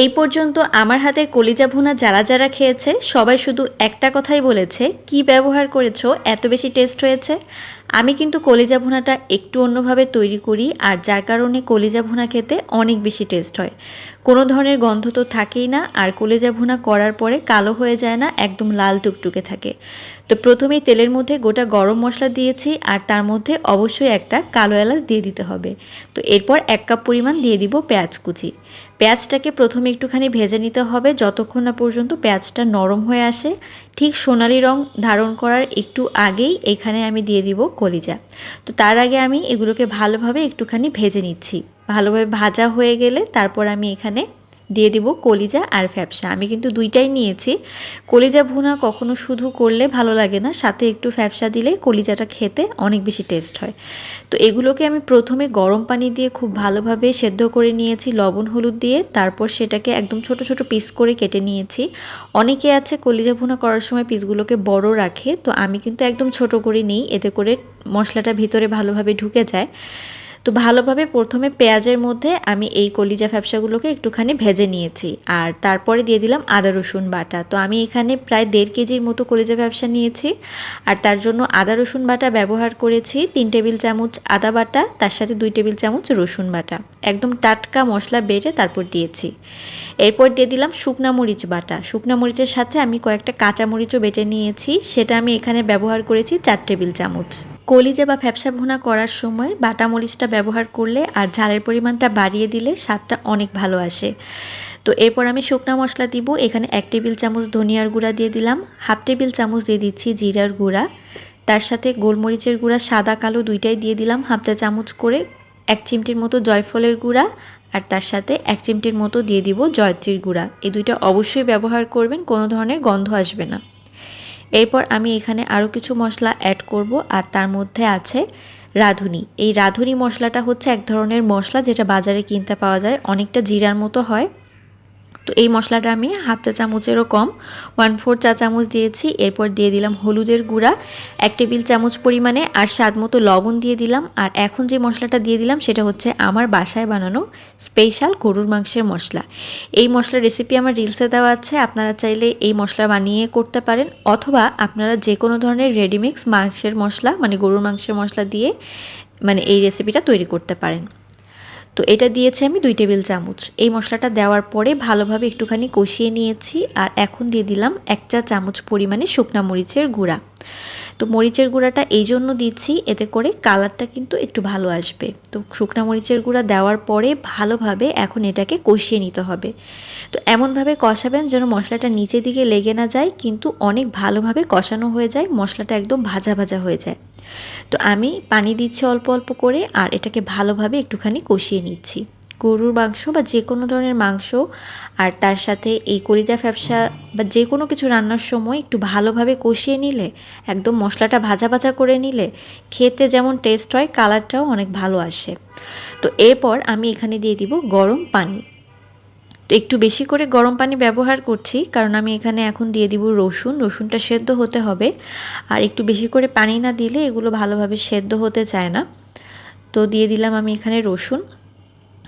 এই পর্যন্ত আমার হাতের কলিজা ভুনা যারা যারা খেয়েছে, সবাই শুধু একটা কথাই বলেছে, কি ব্যবহার করেছ, এত বেশি টেস্ট হয়েছে? আমি কিন্তু কলিজা ভুনাটা একটু অন্যভাবে তৈরি করি আর যার কারণে কলিজা ভুনা খেতে অনেক বেশি টেস্ট হয়। কোনো ধরনের গন্ধ তো থাকেই না আর কলিজা ভুনা করার পরে কালো হয়ে যায় না, একদম লাল টুকটুকে থাকে। তো প্রথমেই তেলের মধ্যে গোটা গরম মশলা দিয়েছি আর তার মধ্যে অবশ্যই একটা কালো এলাচ দিয়ে দিতে হবে। তো এরপর এক কাপ পরিমাণ দিয়ে দিব পেঁয়াজ কুচি। পেঁয়াজটাকে প্রথমে একটুখানি ভেজে নিতে হবে, যতক্ষণ না পর্যন্ত পেঁয়াজটা নরম হয়ে আসে। ঠিক সোনালি রং ধারণ করার একটু আগেই এখানে আমি দিয়ে দিব কলিজা। তো তার আগে আমি এগুলোকে ভালোভাবে একটুখানি ভেজে নিচ্ছি। ভালোভাবে ভাজা হয়ে গেলে তারপর আমি এখানে দিয়ে দিব কলিজা আর ফ্যাপসা। আমি কিন্তু দুইটাই নিয়েছি। কলিজা ভুনা কখনো শুধু করলে ভালো লাগে না, সাথে একটু ফ্যাপসা দিলে কলিজাটা খেতে অনেক বেশি টেস্ট হয়। তো এগুলোকে আমি প্রথমে গরম পানি দিয়ে খুব ভালোভাবে সেদ্ধ করে নিয়েছি, লবণ, হলুদ দিয়ে। তারপর সেটাকে একদম ছোট ছোট পিস করে কেটে নিয়েছি। অনেকে আছে কলিজা ভুনা করার সময় পিসগুলোকে বড় রাখে, তো আমি কিন্তু একদম ছোট করে নিই। এতে করে মশলাটা ভিতরে ভালোভাবে ঢুকে যায়। তো ভালোভাবে প্রথমে পেঁয়াজের মধ্যে আমি এই কলিজা ফ্যাপসাগুলোকে একটুখানি ভেজে নিয়েছি। আর তারপরে দিয়ে দিলাম আদা, রসুন বাটা। তো আমি এখানে প্রায় দেড় কেজির মতো কলিজা ফ্যাপসা নিয়েছি। আর তার জন্য আদা, রসুন বাটা ব্যবহার করেছি তিন টেবিল চামচ আদা বাটা, তার সাথে দুই টেবিল চামচ রসুন বাটা। একদম টাটকা মশলা বেটে তারপর দিয়েছি। এরপর দিয়ে দিলাম শুকনা মরিচ বাটা। শুকনা মরিচের সাথে আমি কয়েকটা কাঁচা মরিচও বেটে নিয়েছি। সেটা আমি এখানে ব্যবহার করেছি চার টেবিল চামচ। কলিজা বা ফ্যাপসা ভুনা করার সময় বাটা মরিচটা ব্যবহার করলে আর ঝালের পরিমাণটা বাড়িয়ে দিলে স্বাদটা অনেক ভালো আসে। তো এরপর আমি শুকনো মশলা দিব, এখানে এক টেবিল চামচ ধনিয়ার গুঁড়া দিয়ে দিলাম, হাফ টেবিল চামচ দিয়ে দিচ্ছি জিরার গুঁড়া, তার সাথে গোলমরিচের গুঁড়া, সাদা কালো দুইটাই দিয়ে দিলাম হাফটা চামচ করে এক চিমটির মতো জয়ফলের গুঁড়া, আর তার সাথে এক চিমটির মতো দিয়ে দিব জয়ত্রীর গুঁড়া। এই দুইটা অবশ্যই ব্যবহার করবেন, কোনো ধরনের গন্ধ আসবে না। এরপর আমি এখানে আরও কিছু মশলা অ্যাড করব, আর তার মধ্যে আছে রাঁধুনি। এই রাঁধুনি মশলাটা হচ্ছে এক ধরনের মশলা যেটা বাজারে কিনতে পাওয়া যায়, অনেকটা জিরার মতো হয়। তো এই মশলাটা আমি হাফ চা চামচেরও কম ওয়ান ফোর চা চামচ দিয়েছি, এরপর দিয়ে দিলাম হলুদের গুঁড়া, এক টেবিল চামচ পরিমাণে আর স্বাদ মতো লবণ দিয়ে দিলাম, আর এখন যে মশলাটা দিয়ে দিলাম সেটা হচ্ছে আমার বাসায় বানানো স্পেশাল গরুর মাংসের মশলা। এই মশলার রেসিপি আমার রিলসে দেওয়া আছে, আপনারা চাইলে এই মশলা বানিয়ে করতে পারেন, অথবা আপনারা যে কোনো ধরনের রেডিমিক্স মাংসের মশলা মানে গরুর মাংসের মশলা দিয়ে মানে এই রেসিপিটা তৈরি করতে পারেন। তো এটা দিয়েছি আমি দুই টেবিল চামচ। এই মশলাটা দেওয়ার পরে ভালোভাবে একটুখানি কষিয়ে নিয়েছি আর এখন দিয়ে দিলাম এক চা চামচ পরিমাণে শুকনা মরিচের গুঁড়া। তো মরিচের গুঁড়াটা এই জন্য দিচ্ছি, এতে করে কালারটা কিন্তু একটু ভালো আসবে। তো শুকনা মরিচের গুঁড়া দেওয়ার পরে ভালোভাবে এখন এটাকে কষিয়ে নিতে হবে। তো এমনভাবে কষাবেন যেন মশলাটা নিচের দিকে লেগে না যায়, কিন্তু অনেক ভালোভাবে কষানো হয়ে যায়, মশলাটা একদম ভাজা ভাজা হয়ে যায়। তো আমি পানি দিচ্ছি অল্প অল্প করে, আর এটাকে ভালোভাবে একটুখানি কষিয়ে নিচ্ছি। গরুর মাংস বা যে কোনো ধরনের মাংস আর তার সাথে এই কলিজা ফ্যাপসা বা যে কোনো কিছু রান্নার সময় একটু ভালোভাবে কষিয়ে নিলে, একদম মশলাটা ভাজা ভাজা করে নিলে খেতে যেমন টেস্ট হয় কালারটাও অনেক ভালো আসে। তো এরপর আমি এখানে দিয়ে দিব গরম পানি। তো একটু বেশি করে গরম পানি ব্যবহার করছি, কারণ আমি এখানে এখন দিয়ে দিব রসুন। রসুনটা সেদ্ধ হতে হবে। আর একটু বেশি করে পানি না দিলে এগুলো ভালোভাবে সেদ্ধ হতে চায় না। তো দিয়ে দিলাম আমি এখানে রসুন।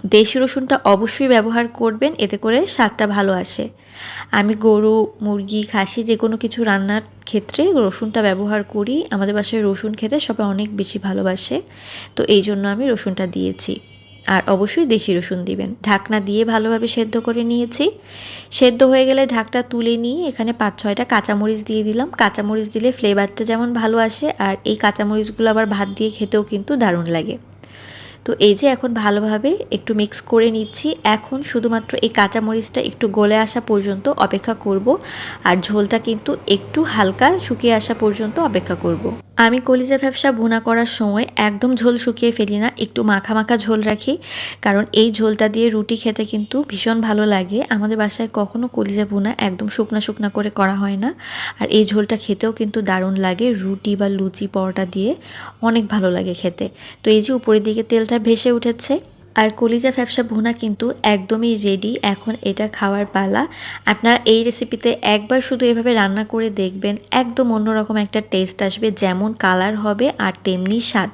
দেশি রসুনটা অবশ্যই ব্যবহার করবেন, এতে করে স্বাদটা ভালো আসে। আমি গরু, মুরগি, খাসি যে কোনো কিছু রান্নার ক্ষেত্রে রসুনটা ব্যবহার করি। আমাদের বাসায় রসুন খেতে সবাই অনেক বেশি ভালোবাসে, তো এই জন্য আমি রসুনটা দিয়েছি। আর অবশ্যই দেশি রসুন দিবেন। ঢাকনা দিয়ে ভালোভাবে সেদ্ধ করে নিয়েছি। সেদ্ধ হয়ে গেলে ঢাকটা তুলে নিয়ে এখানে পাঁচ, ছয়টা কাঁচামরিচ দিয়ে দিলাম। কাঁচামরিচ দিলে ফ্লেভারটা যেমন ভালো আসে, আর এই কাঁচামরিচগুলো আবার ভাত দিয়ে খেতেও কিন্তু দারুণ লাগে। তো এই যে এখন ভালোভাবে একটু মিক্স করে নিচ্ছি, এখন শুধুমাত্র এই কাঁচামরিচটা একটু গলে আসা পর্যন্ত অপেক্ষা করব, আর ঝোলটা কিন্তু একটু হালকা শুকিয়ে আসা পর্যন্ত অপেক্ষা করব। আমি কলিজা ব্যবসা বোনা করার সময় একদম ঝোল শুকিয়ে ফেলি না, একটু মাখা মাখা ঝোল রাখি। কারণ এই ঝোলটা দিয়ে রুটি খেতে কিন্তু ভীষণ ভালো লাগে। আমাদের বাসায় কখনো কলিজা বোনা একদম শুকনা শুকনা করে করা হয় না। আর এই ঝোলটা খেতেও কিন্তু দারুণ লাগে রুটি বা লুচি, পরোটা দিয়ে। অনেক ভালো লাগে খেতে। তো এই যে উপরের দিকে তেলটা ভেসে উঠেছে আর কলিজা ফ্যাপসা ভুনা কিন্তু একদমই রেডি এখন এটা খাওয়ার পালা। আপনারা এই রেসিপিতে একবার শুধু এভাবে রান্না করে দেখবেন, একদম অন্যরকম একটা টেস্ট আসবে, যেমন কালার হবে আর তেমনি স্বাদ।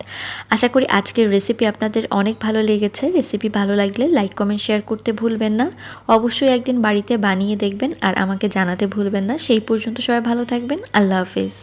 আশা করি আজকের রেসিপি আপনাদের অনেক ভালো লেগেছে। রেসিপি ভালো লাগলে লাইক কমেন্ট শেয়ার করতে ভুলবেন না। অবশ্যই একদিন বাড়িতে বানিয়ে দেখবেন আর আমাকে জানাতে ভুলবেন না। সেই পর্যন্ত সবাই ভালো থাকবেন। আল্লাহ হাফিজ।